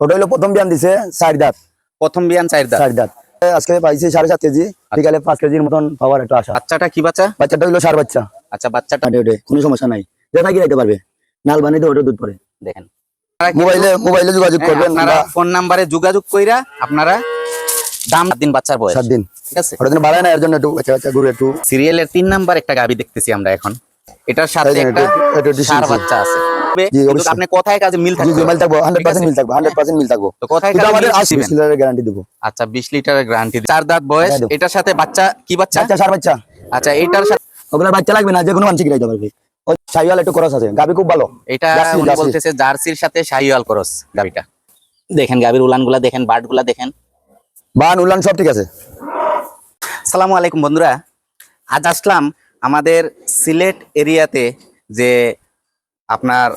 ওটা হলো প্রথম বিয়ান দিছে চার দাঁত। প্রথম বিয়ান চার দাঁত। চার দাঁত। আজকে পাইছি সাড়ে সাত কেজি। বিকালে পাঁচ কেজির মতন পাওয়ার একটা আশা। বাচ্চাটা কি বাচ্চা? বাচ্চাটা হইল সার বাচ্চা। আচ্ছা বাচ্চাটা? ওটে কোনো সমস্যা নাই। যেটা কি রাখতে পারবে। নাল বানিয়ে ওটা দুধ পরে। দেখেন। মোবাইলে মোবাইলে যোগাযোগ হ্যাঁ, করবেন আপনারা ফোন নাম্বারে যোগাযোগ কইরা আপনারা দাম সাত দিন বাচ্চার বয়স। সাত দিন। ঠিক আছে? ওটা দিন বাড়ায় না এর জন্য একটু বাচ্চা বাচ্চা ঘুরে একটু সিরিয়ালের তিন নাম্বার একটা গাবি দেখতেছি আমরা এখন। এটার সাথে একটা সার বাচ্চা আছে। আপনি কথায় কাজে মিল থাকবে। মিল থাকব হান্ড্রেড ঠিক পার্সেন্ট আছে? মিল থাকব হান্ড্রেড পার্সেন্ট মিল থাকব। তো কথায় কাজে আমাদের মিল আশি দিবেন। সিলিন্ডারের গ্যারান্টি দিব। আচ্ছা বিশ লিটারের গ্যারান্টি চার দাঁত বয়স হ্যাঁ, এটার সাথে বাচ্চা কি বাচ্চা? সার বাচ্চা। আচ্ছা এটার সাথে ওগুলা বাচ্চা লাগবে না যে কোনো মানুষ কিনাইতে পারবে একটু খরচ আছে। গাবি খুব ভালো। এটা উনি বলতেছে জার্সির সাথে শাহিওয়াল ক্রস গাবিটা দেখেন গাবির উলানগুলা দেখেন বার্ডগুলা দেখেন। বান উলান সব ঠিক আছে। সালামু আলাইকুম বন্ধুরা। আজ আসলাম আমাদের সিলেট এরিয়াতে যে আপনার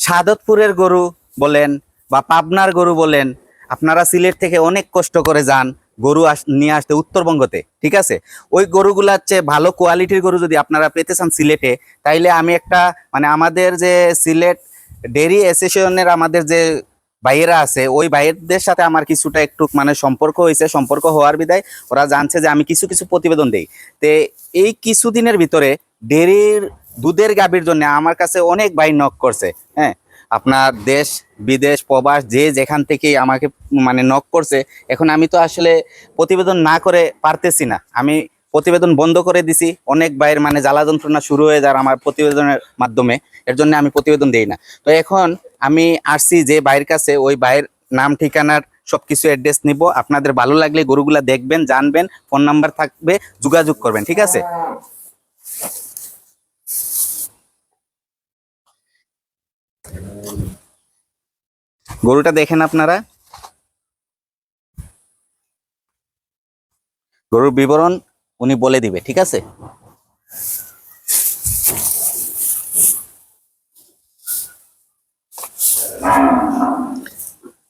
সাদতপুরের গরু বলেন বা পাবনার গরু বলেন, আপনারা সিলেট থেকে অনেক কষ্ট করে যান গরু নিয়ে আসতে উত্তরবঙ্গতে, ঠিক আছে? ওই গরুগুলা চেয়ে ভালো কোয়ালিটির গরু যদি আপনারা পেতে চান সিলেটে, তাইলে আমি একটা মানে আমাদের যে সিলেট ডেরি অ্যাসোসিয়েশনের আমাদের যে ভাইয়েরা আছে, ওই ভাইয়েরদের সাথে আমার কিছুটা একটু মানে সম্পর্ক হয়েছে, সম্পর্ক হওয়ার বিদায় ওরা জানছে যে আমি কিছু কিছু প্রতিবেদন দেই। তে এই কিছুদিনের ভিতরে ডেরির দুধের গাভীর জন্য আমার কাছে অনেক ভাই নক করছে হ্যাঁ। আপনার দেশ, বিদেশ, প্রবাস, যে যেখান থেকেই আমাকে মানে নক করছে, এখন আমি তো আসলে প্রতিবেদন না করে পারতেছি না। আমি প্রতিবেদন বন্ধ করে দিছি, অনেক ভাইয়ের মানে জ্বালা যন্ত্রণা শুরু হয়ে যার আমার প্রতিবেদনের মাধ্যমে, এর জন্য আমি প্রতিবেদন দেই না। তো এখন আমি আসছি যে ভাইয়ের কাছে, ওই ভাইয়ের নাম, ঠিকানার সবকিছু অ্যাড্রেস নিব। আপনাদের ভালো লাগলে গরুগুলা দেখবেন, জানবেন ফোন নাম্বার থাকবে, যোগাযোগ করবেন, ঠিক আছে? গরুটা দেখেন আপনারা। গরুর বিবরণ উনি বলে দিবে ঠিক আছে?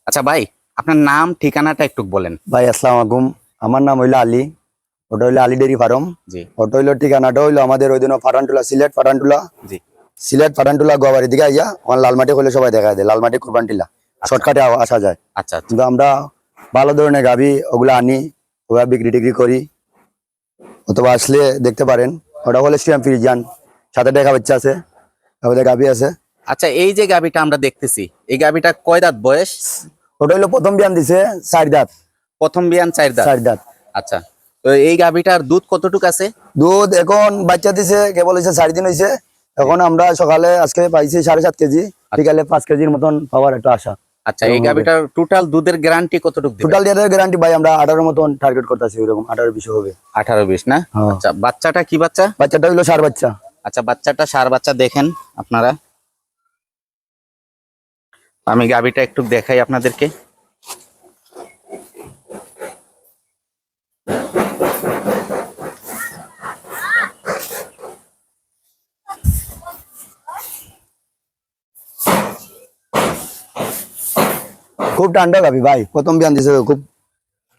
আচ্ছা ভাই আপনার নাম ঠিকানাটা একটু বলেন। ভাই আসসালাম আলাইকুম। আমার নাম হইল আলী। ওটা হইল আলী ডেরি ফার্ম। জি। ওটা হইল ঠিকানাটা হইল আমাদের ওই দিন ফারানটুলা সিলেট ফারানটুলা জি। সিলেট ফারানটুলা গোয়াবাড়ি দিকে আইয়া আমার লালমাটি হইলে সবাই দেখা যায় লালমাটি কুরবানটিলা। শর্টকাটে আসা যায়। আচ্ছা আচ্ছা। কিন্তু আমরা ভালো ধরনের গাভি ওগুলো আনি ওগুলা বিক্রি টিক্রি করি। অথবা আসলে দেখতে পারেন ওটা হলে স্টিয়াম ফ্রিজান সাথে দেখা বাচ্চা আছে আমাদের গাভি আছে। আচ্ছা এই যে গাবিটা আমরা দেখতেছি এই গাবিটা কয় দাঁত বয়স? ওটা হইল প্রথম বিয়ান দিছে চার দাঁত। প্রথম বিয়ান চার দাঁত? চার দাঁত। আচ্ছা তো এই গাবিটার দুধ কতটুক আছে? দুধ এখন বাচ্চা দিছে কেবল হয়েছে চার দিন হয়েছে এখন আমরা সকালে আজকে পাইছি সাড়ে সাত কেজি বিকালে পাঁচ কেজির মতন পাওয়ার একটা আশা। আচ্ছা এই গাবিটার টোটাল দুধের গ্যারান্টি কতটুক টোটাল ইয়ারের গ্যারান্টি ভাই আমরা আঠারো মতন টার্গেট করতেছি ওইরকম আঠারো বিশ হবে। আঠারো বিশ না? হ্যাঁ। আচ্ছা বাচ্চাটা কি বাচ্চা? বাচ্চাটা হইল সার বাচ্চা। আচ্ছা বাচ্চাটা সার বাচ্চা দেখেন আপনারা। আমি গাবিটা একটু দেখাই আপনাদেরকে। খুব ঠান্ডা গাবি ভাই প্রথম বিয়ান দিছে তো খুব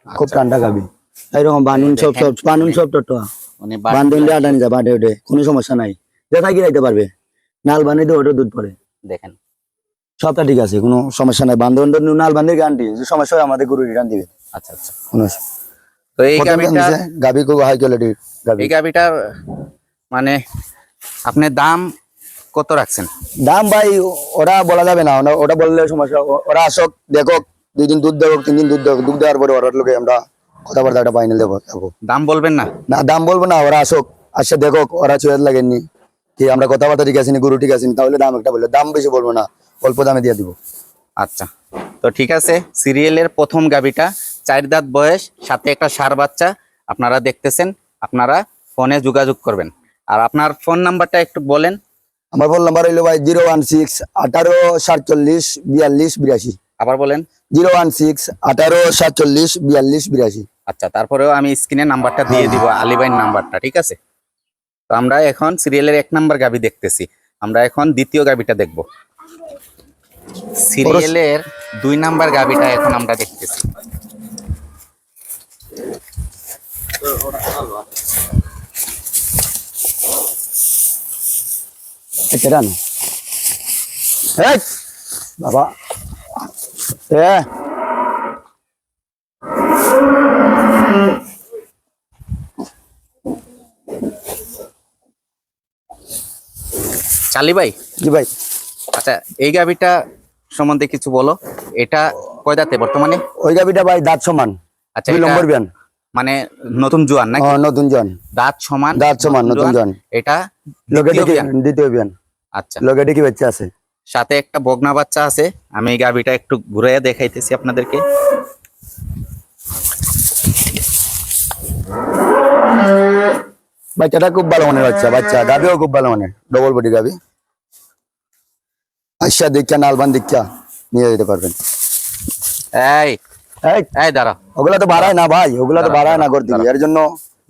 খুব ঠান্ডা গাবি। এইরকম বানুন সব সব বানুন সব টট্টা মানে বান্ধন দিয়ে আটানি যা বাটে ওঠে কোনো সমস্যা নাই। যেটা কি রাইতে পারবে? নাল বানিয়ে দিয়ে ওটা দুধ পরে। দেখেন। সবটা ঠিক আছে কোনো সমস্যা নাই। বান্ধন নাল বান্ধে গ্যারান্টি যে সমস্যা হয় আমাদের গরু রিটার্ন দিবে। আচ্ছা আচ্ছা। কোনো তো এই গাবিটা গাবি খুব হাই কোয়ালিটির গাবি। এই গাবিটার মানে আপনি দাম কত রাখছেন? দাম ভাই ওরা বলা যাবে না। ওটা বললে সমস্যা ওরা আসক দেখক দুই দিন দুধ দেবো তিন দিন দুধ দেবো। দুধ দেওয়ার পরে ওরা লোকে আমরা কথাবার্তা ফাইনাল দেবো দাম বলবেন না? না দাম বলব না ওরা আসক। আসে দেখক ওরা চুয়াদ লাগেননি। কি আমরা কথাবার্তা ঠিক আছে গরু ঠিক আছে তাহলে দাম একটা বলল দাম বেশি বলব না অল্প দামে দিয়ে দিব। আচ্ছা। তো ঠিক আছে সিরিয়ালের প্রথম গাবিটা চার দাঁত বয়স সাথে একটা সার বাচ্চা আপনারা দেখতেছেন আপনারা ফোনে যোগাযোগ করবেন। আর আপনার ফোন নাম্বারটা একটু বলেন আমার ফোন নাম্বার হইল ভাই জিরো ওয়ান সিক্স আঠারো সাতচল্লিশ বিয়াল্লিশ বিরাশি। আবার বলেন। জিরো ওয়ান সিক্স আঠারো সাতচল্লিশ বিয়াল্লিশ বিরাশি। আচ্ছা তারপরেও আমি স্ক্রিনে নাম্বারটা দিয়ে দিব আলিবাইন নাম্বারটা ঠিক আছে? তো আমরা এখন সিরিয়ালের এক নাম্বার গাবি দেখতেছি। আমরা এখন দ্বিতীয় গাবিটা দেখব। সিরিয়ালের দুই নাম্বার গাবিটা এখন আমরা দেখতেছি। এটা রান। এই, বাবা। এ। চালি ভাই? জি ভাই। আচ্ছা এই গাভিটা সম্বন্ধে কিছু বলো। এটা কয় দাঁতে বর্তমানে? ওই গাবিটা ভাই দাঁত সমান। আচ্ছা দুই নম্বর বিয়ান। মানে নতুন জোয়ান নাকি? নতুন জন দাঁত সমান দাঁত সমান নতুন জন এটা দ্বিতীয় বিয়ান। আচ্ছা। লোকে দেখি বাচ্চা আছে। সাথে একটা বগনা বাচ্চা আছে। আমি এই গাভিটা একটু ঘুরে দেখাইতেছি আপনাদেরকে। বাচ্চাটা খুব ভালো মানের বাচ্চা বাচ্চা। গাবিও খুব ভালো মানের। ডবল বডি গাবি আচ্ছা দীক্ষা নালবান দীক্ষা নিয়ে যেতে পারবেন। এই এই, দাঁড়া ওগুলা তো বাড়ায় না ভাই ওগুলা তো বাড়ায় না করতে এর জন্য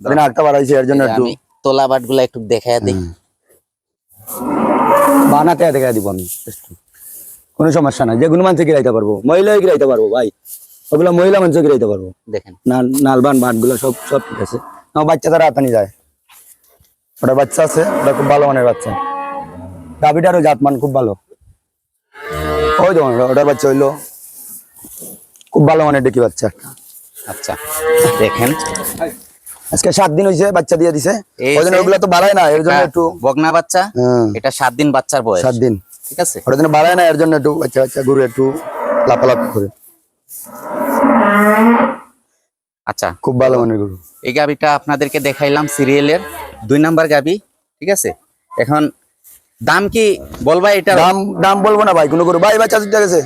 দিন বাড়াইছে এর জন্য একটু। তোলা বাটগুলা একটু দেখায় দিই। বানাতে দেখা দিব আমি। কোনো সমস্যা নাই। যে কোনো মানুষ গিরাইতে পারব। মহিলা গিরাইতে পারব ভাই। ওগুলা মহিলা মানুষ গিরাইতে পারব। দেখেন। নাল নালবান বাটগুলো সব সব ঠিক আছে। আমার বাচ্চা তারা হাতানি যায়। ওটা বাচ্চা আছে ওটা খুব ভালো মানের বাচ্চা। গাভিটারও জাতমান খুব ভালো। ওই তো ওটার বাচ্চা হইল। খুব ভালো মানের ডেকি বাচ্চা। আচ্ছা দেখেন। আজকে সাত দিন হয়েছে বাচ্চা দিয়ে দিছে। ওই জন্য যে- ওগুলা তো বাড়ায় না এর জন্য একটু বগনা বাচ্চা হ্যাঁ, এটা সাত দিন বাচ্চার বয়স। সাত দিন। ঠিক আছে? ওটার জন্য বাড়ায় না এর জন্য একটু বাচ্চা বাচ্চা ঘুরে একটু লাফালাফি করে। আচ্ছা। খুব ভালো মানের গরু। এই গাবিটা আপনাদেরকে দেখাইলাম সিরিয়ালের। দুই নাম্বার গাবি ঠিক আছে? এখন দাম কি বলবা এটা? দাম দাম বলব না ভাই কোনো গরু ভাই বাচ্চা দিতে গেছে।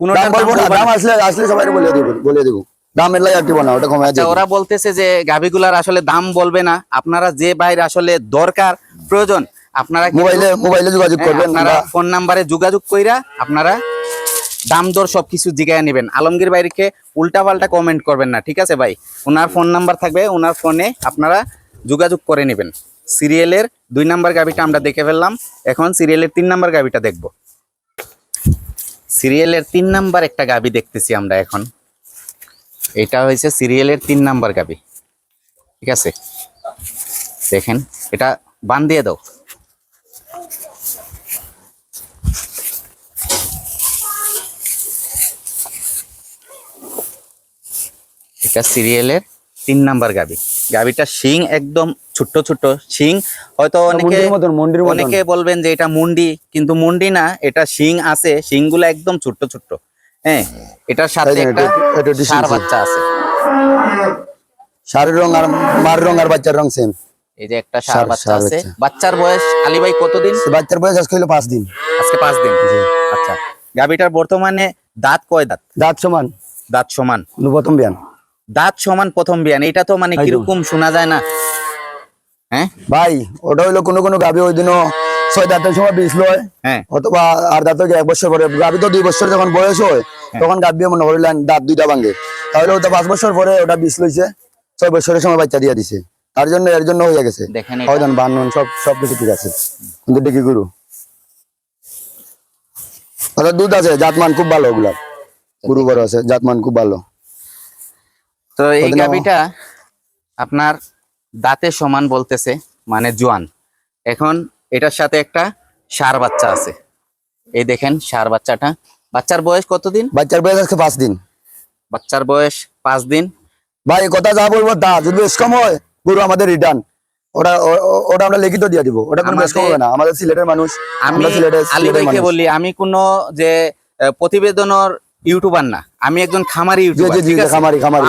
কোনোটার দাম দাম বলব না দাম আসলে আসলে সবাই বলে দিব বলে দিব। দাম এর লাগে না ওটা কমে আচ্ছা, ওরা বলতেছে যে গাবিগুলার আসলে দাম বলবে না। আপনারা যে বাইরে আসলে দরকার প্রয়োজন আপনারা মোবাইলে মোবাইলে যোগাযোগ হ্যাঁ, করবেন আপনারা ফোন নাম্বারে যোগাযোগ কইরা আপনারা দাম দর সবকিছু জিগায় নেবেন। আলমগীর বাইরকে উল্টা পাল্টা কমেন্ট করবেন না ঠিক আছে ভাই? ওনার ফোন নাম্বার থাকবে ওনার ফোনে আপনারা যোগাযোগ করে নেবেন। সিরিয়ালের দুই নাম্বার গাবিটা আমরা দেখে ফেললাম। এখন সিরিয়ালের তিন নাম্বার গাবিটা দেখব। সিরিয়ালের তিন নাম্বার একটা গাবি দেখতেছি আমরা এখন। এটা হয়েছে সিরিয়ালের তিন নাম্বার গাবি। ঠিক আছে? দেখেন, এটা বান দিয়ে দাও। এটা সিরিয়ালের তিন নাম্বার গাবি। গাবিটা শিং একদম ছোট্ট ছোট্ট শিং। হয়তো অনেকে অনেকে বলবেন যে এটা মুন্ডি কিন্তু মুন্ডি না এটা শিং আছে। শিংগুলো একদম ছোট্ট ছোট্ট। হ্যাঁ এটার সাথে একটা সার বাচ্চা আছে। শাড়ির রং আর মার রং আর বাচ্চার রং সেম এই যে একটা সার বাচ্চা আছে। বাচ্চার বয়স আলী ভাই কতদিন বাচ্চার বয়স আজকে হলো পাঁচ দিন। আজকে পাঁচ দিন। আচ্ছা গাবিটার বর্তমানে দাঁত কয় দাঁত? দাঁত সমান। দাঁত সমান। প্রথম বিয়ান। দাঁত সমান প্রথম বিয়ান এটা তো মানে কীরকম শোনা যায় না। হ্যাঁ? ভাই ওটা হইল কোনো কোনো গাভি ওই দিনও ছয় দাঁতের সময় বীজ লয়। হ্যাঁ। অথবা আর দাঁত এক বছর পরে। গাভি তো দুই বছর যখন বয়স হয় হ্যাঁ। তখন গাভি মনে করিলেন দাঁত দুইটা ভাঙে। তাহলে ওটা পাঁচ বছর পরে ওটা বীজ লইছে ছয় বছরের সময় বাচ্চা দিয়ে দিছে। তার জন্য এর জন্য হয়ে গেছে। এটা। সব সব কিছু ঠিক আছে। কিন্তু ডেকি গুরু? দুধ আছে জাতমান খুব ভালো ওগুলা গুরু বড় আছে জাতমান খুব ভালো। তো এই গাবিটা আপনার দাঁতের সমান বলতেছে মানে জোয়ান। এখন এটার সাথে একটা সার বাচ্চা আছে। এই দেখেন সার বাচ্চাটা। বাচ্চার বয়স কতদিন? বাচ্চার বয়স আজকে পাঁচ দিন। বাচ্চার বয়স পাঁচ দিন। ভাই কথা যা বলব তা যদি বেশ কম হয় গরু আমাদের রিটার্ন ওটা ও- ও- ওটা আমরা লিখিত দিয়ে দিব। ওটা কোনো বেশ আমাদের- হবে না। আমাদের সিলেটের মানুষ আমি আমরা সিলেটের আলী ভাইকে বলি আমি কোনো যে প্রতিবেদনের ইউটিউবার না। আমি একজন খামারি ইউটিউবার।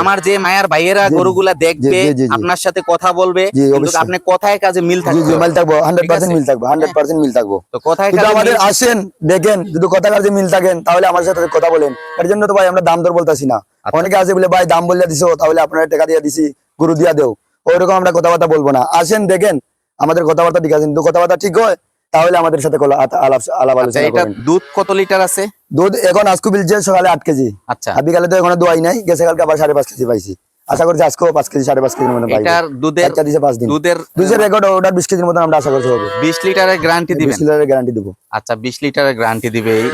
আমার যে মায়ের ভাইয়েরা গরুগুলা দেখবে। আপনার সাথে কথা বলবে কিন্তু আপনি কথায় কাজে মিল থাকবে মিল থাকব হান্ড্রেড ঠিক পার্সেন্ট আছে? মিল থাকব হান্ড্রেড পার্সেন্ট মিল থাকব। তো কথায় কাজে আমাদের আসেন দেখেন যদি কথা কাজে মিল থাকেন তাহলে আমার সাথে কথা বলেন। এর জন্য তো ভাই আমরা দাম দর বলতেছি না। আচ্ছা। অনেকে আছে বলে ভাই দাম বললে দিছো তাহলে আপনার টাকা দিয়ে দিছি গরু দিয়া দেও। ওইরকম আমরা কথাবার্তা বলব না। আসেন দেখেন আমাদের কথাবার্তা ঠিক আছে কিন্তু কথাবার্তা ঠিক হয় তাহলে আমাদের সাথে আলাপ আলাপ আচ্ছা আলোচনা এটা দুধ কত লিটার আছে? দুধ এখন আজকে বিলছে সকালে আট কেজি। আচ্ছা। বিকালে তো এখনও দোয়াই নাই গেছে কালকে আবার সাড়ে পাঁচ কেজি পাইছি। আশা করছি আজকেও পাঁচ কেজি সাড়ে পাঁচ কেজির মতো এটার দুধের বাচ্চা দিছে পাঁচ দিন। দুধের দুধের রেকর্ড ওটার বিশ কেজির মতন আমরা আশা করছি হবে। বিশ লিটারের গ্যারান্টি দিবেন? বিশ লিটারের গ্যারান্টি দেবো। আচ্ছা বিশ লিটারের গ্যারান্টি দিবে এই।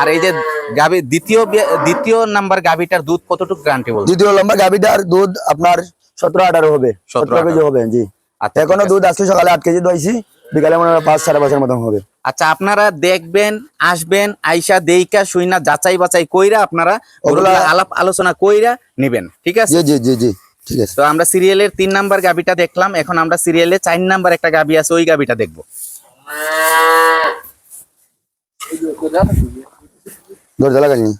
আর এই যে দ্বিতীয় দ্বিতীয় নাম্বার দুধ কতটুকু গ্যারান্টি দ্বিতীয় গাভিটার দুধ আপনার সতেরো আঠারো হবে। সতেরো কেজি হবে জি। আচ্ছা এখনও। দুধ আজকে সকালে আট কেজি দইছি বিকালে মনে হয় পাঁচ সাড়ে পাঁচের মতন হবে। আচ্ছা আপনারা দেখবেন আসবেন আইসা দেইকা শুইনা যাচাই বাছাই কইরা আপনারা ওগুলা আলাপ আলোচনা কইরা নিবেন ঠিক আছে? জি জি জি জি ঠিক আছে। তো আমরা সিরিয়ালের তিন নাম্বার গাবিটা দেখলাম এখন আমরা সিরিয়ালে চার নাম্বার একটা গাবি আছে ওই গাবিটা দেখব। দরজা লাগাইনি।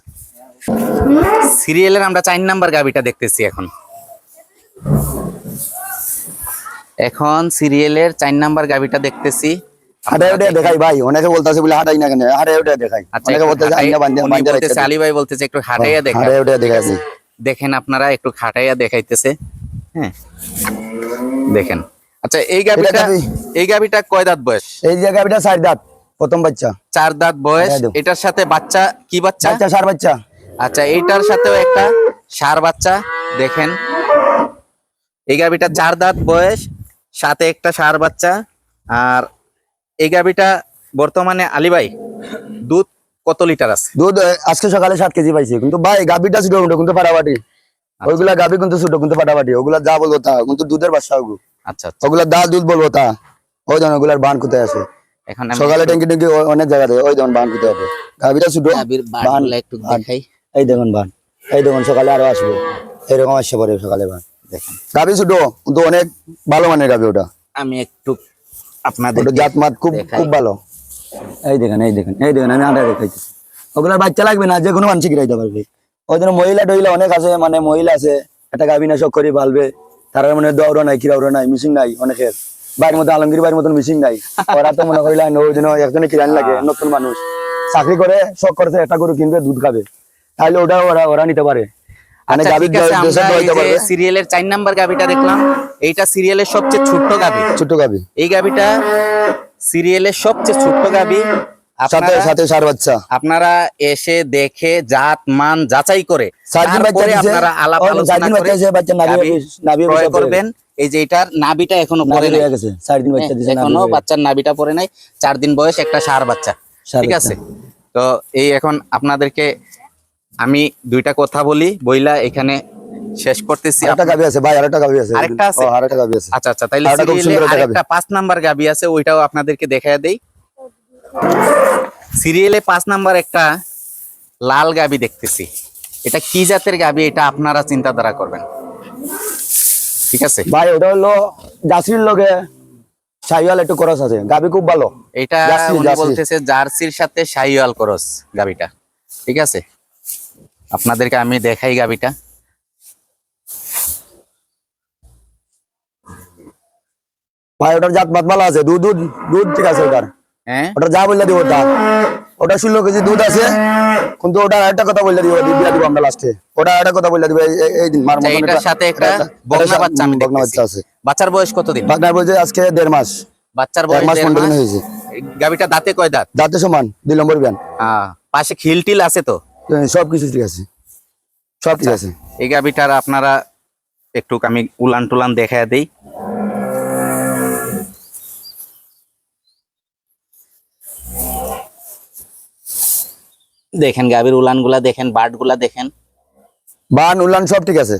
সিরিয়ালের আমরা চার নাম্বার গাবিটা দেখতেছি এখন। এখন সিরিয়ালের চার নাম্বার গাবিটা দেখতেছি। দেখাই ভাই অনেকে বলতেছে বলে হাটাই না কেন? দেখাই। আচ্ছা অনেকে বলতেছে হাঁটাই- আইনা বান্ধে উনি বান্ধে বলতেছে, আলী ভাই বলতেছে একটু হাঁটাইয়া দেখা দেখাইছি। দেখেন আপনারা একটু খাটাইয়া দেখাইতেছে। হ্যাঁ দেখেন। আচ্ছা এই গাবিটা এই গাবিটা কয় দাঁত বয়স? এই যে গাবিটা সাইড দাঁত প্রথম বাচ্চা। চার দাঁত বয়স। হ্যাঁ, এটার সাথে বাচ্চা কি বাচ্চা? বাচ্চা সার বাচ্চা। আচ্ছা এইটার সাথেও একটা সার বাচ্চা। দেখেন। এই গাবিটা চার দাঁত বয়স। সাথে একটা সার বাচ্চা। আর এই গাবিটা বর্তমানে আলী ভাই দুধ কত লিটার আছে? দুধ আজকে সকালে সাত কেজি পাইছি। কিন্তু ভাই গাবিটা ছোট কিন্তু কিন্তু ফাটাফাটি। আচ্ছা। ওইগুলা গাবি কিন্তু ছোট কিন্তু ফাটাফাটি। ওগুলা যা বলব তা কিন্তু দুধের বাচ্চা ওগুলো আচ্ছা আচ্ছা। ওগুলা দা দুধ বলব তা। ওই জন ওগুলার বান কোথায় আছে? এখন সকালে ট্যাঙ্কি ট্যাঙ্কি অনেক জায়গাতে ওই বান কোথায় আছে। গাবিটা ছোট বান বানগুলা একটু দেখাই। এই দেখুন বান। এই দেখুন সকালে আরও আসব। এরকম আসছে পরে সকালে বান। দেখেন। গাবি ছোট কিন্তু অনেক ভালো মানের গাবি ওটা। আমি একটু আপনাদের জাত মাত খুব খুব ভালো। এই দেখেন এই দেখেন এই দেখেন আমি আটা ওগুলার বাচ্চা লাগবে না যে কোনো মানুষ পারবে ওই জন্য মহিলা টহিলা অনেক আছে মানে মহিলা আছে একটা গাভী না শখ করে পালবে। তারা মানে দৌড়ো নাই কিরাউড়ো নাই মিশিং নাই অনেকের। বাড়ির মতো আলমগীর বাড়ির মতন মিশিং নাই। ওরা তো মনে ওই দিন একজনে কিরান লাগে নতুন মানুষ। চাকরি করে শখ করছে একটা গরু কিনবে দুধ খাবে। তাহলে ওটা ওরা ওরা নিতে পারে। মানে আচ্ছা, সিরিয়ালের চার নাম্বার গাবিটা দেখলাম। এইটা সিরিয়ালের সবচেয়ে ছোট্ট গাবি ছোট্ট গাভী। এই গাবিটা সিরিয়ালের সবচেয়ে ছোট্ট গাবি সাথে আপনারা সাথে সার বাচ্চা। আপনারা এসে দেখে জাত মান যাচাই করে তারপরে আপনারা আলাপ আলোচনা করে ক্রয় করবেন। এই যে এটার নাবিটা এখনও পরে নাই। হয়ে গেছে। চার দিন বাচ্চা দিছে এখনও বাচ্চার নাবিটা পরে নাই। চার দিন বয়স একটা সার বাচ্চা। ঠিক আছে? তো এই এখন আপনাদেরকে আমি দুইটা কথা বলি বইলা এখানে শেষ করতেছি। আরেকটা গাভী আছে ভাই আরেকটা গাভী আছে। আরেকটা আছে? আরেকটা গাভী আছে। আচ্ছা আচ্ছা তাইলে আরেকটা একটা পাঁচ নাম্বার গাবি আছে ওইটাও আপনাদেরকে দেখায় দেই। সিরিয়ালে পাঁচ নাম্বার একটা লাল গাবি দেখতেছি। এটা কি জাতের গাবি? এটা আপনারা চিন্তাধারা করবেন। ঠিক আছে? ভাই ওটা হলো জাসির লগে শাহিওয়াল একটু খরচ আছে। গাভী খুব ভালো। এটা উনি বলতেছে জার্সির সাথে শাহিওয়াল করস গাবিটা। ঠিক আছে? আপনাদেরকে আমি দেখাই গাবিটা। ভাই ওটার জাত ভালো আছে। দুধ দুধ দুধ ঠিক আছে ওটার। হ্যাঁ? ওটা যা বললে দিব তা ওটা ষোলো কেজি দুধ আছে কিন্তু ওটা একটা কথা বললে দিব দিয়া দিব আমরা লাস্টে ওটা একটা কথা বললে দিব এই- এই- এই দিন মার এটার সাথে একটা একটা- বকনা বাচ্চা আমি বকনা বাচ্চা আছে। বাচ্চার বয়স আজকে দেড় মাস। বাচ্চার বয়স মাস পনেরো দিন হয়েছে। গাবিটা দাঁতে কয় দাঁত? দাঁতে সমান দুই নম্বর ব্যান। পাশে খিল টিল আছে তো? সব কিছু ঠিক আছে। সব ঠিক আছে। এই গাভিটার আপনারা একটু আমি উলান টুলান দেখা দিই। দেখেন গাভীর উলানগুলা দেখেন বাটগুলা দেখেন। বান উলান সব ঠিক আছে।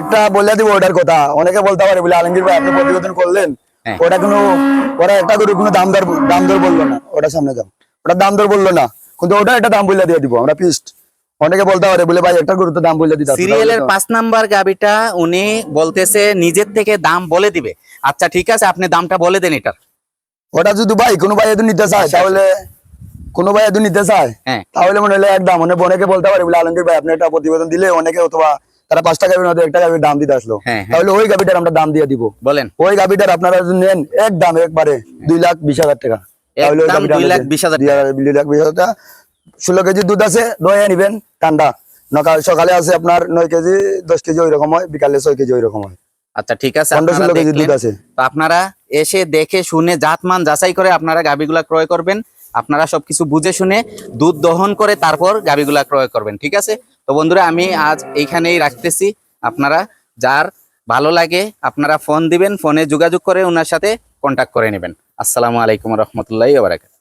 একটা বলে দিব ওটার কথা। অনেকে বলতে পারে বলে আলমগীর ভাই আপনি প্রতিবেদন করলেন। হ্যাঁ। ওটা কোনো ওরা একটা করে কোনো দাম দর দাম দর বলল না। ওটা সামনে দাও ওটা দাম দর বলল না। কিন্তু ওটা একটা দাম বলে দিয়ে দিব আমরা পিস্ট অনেকে বলতে পারে বলে ভাই একটা গুরুত্ব দাম বলে দিতে সিরিয়ালের পাঁচ নাম্বার গাবিটা উনি বলতেছে নিজের থেকে দাম বলে দিবে। আচ্ছা ঠিক আছে আপনি দামটা বলে দেন এটার। ওটা যদি ভাই কোনো ভাই নিতে চায় তাহলে কোনো ভাই নিতে চায় হ্যাঁ। তাহলে মনে হলে একদম। অনেকে বলতে পারে বলে আলমগীর ভাই আপনি একটা প্রতিবেদন দিলে। অনেকে অথবা তারা পাঁচ টাকা হয়তো একটা গাভির দাম দিতে আসলো। হ্যাঁ, হ্যাঁ। তাহলে ওই গাভিটার আমরা দাম দিয়ে দিব। বলেন। ওই গাভিটার আপনারা নেন একদম একবারে দুই লাখ বিশ হাজার টাকা। তাহলে ওই একদম দুই লাখ বিশ হাজার দুই লাখ বিশ হাজার টাকা। ষোলো কেজি দুধ আছে দয়ে নিবেন ঠান্ডা। নকাল সকালে আছে আপনার নয় কেজি দশ কেজি ওই রকম হয় বিকালে ছয় কেজি ওই রকম হয়। আচ্ছা ঠিক আছে। আপনারা ষোলো কেজি দুধ আছে। আপনারা এসে দেখে শুনে জাতমান যাচাই করে আপনারা গাভীগুলা ক্রয় করবেন। আপনারা সবকিছু বুঝে শুনে দুধ দহন করে তারপর গাভীগুলা ক্রয় করবেন ঠিক আছে? তো বন্ধুরা, আমি আজ এইখানেই রাখতেছি। আপনারা যার ভালো লাগে, আপনারা ফোন দিবেন, ফোনে যোগাযোগ করে ওনার সাথে কন্ট্যাক্ট করে নেবেন। আসসালামু আলাইকুম রহমতুল্লাহ বারাকাত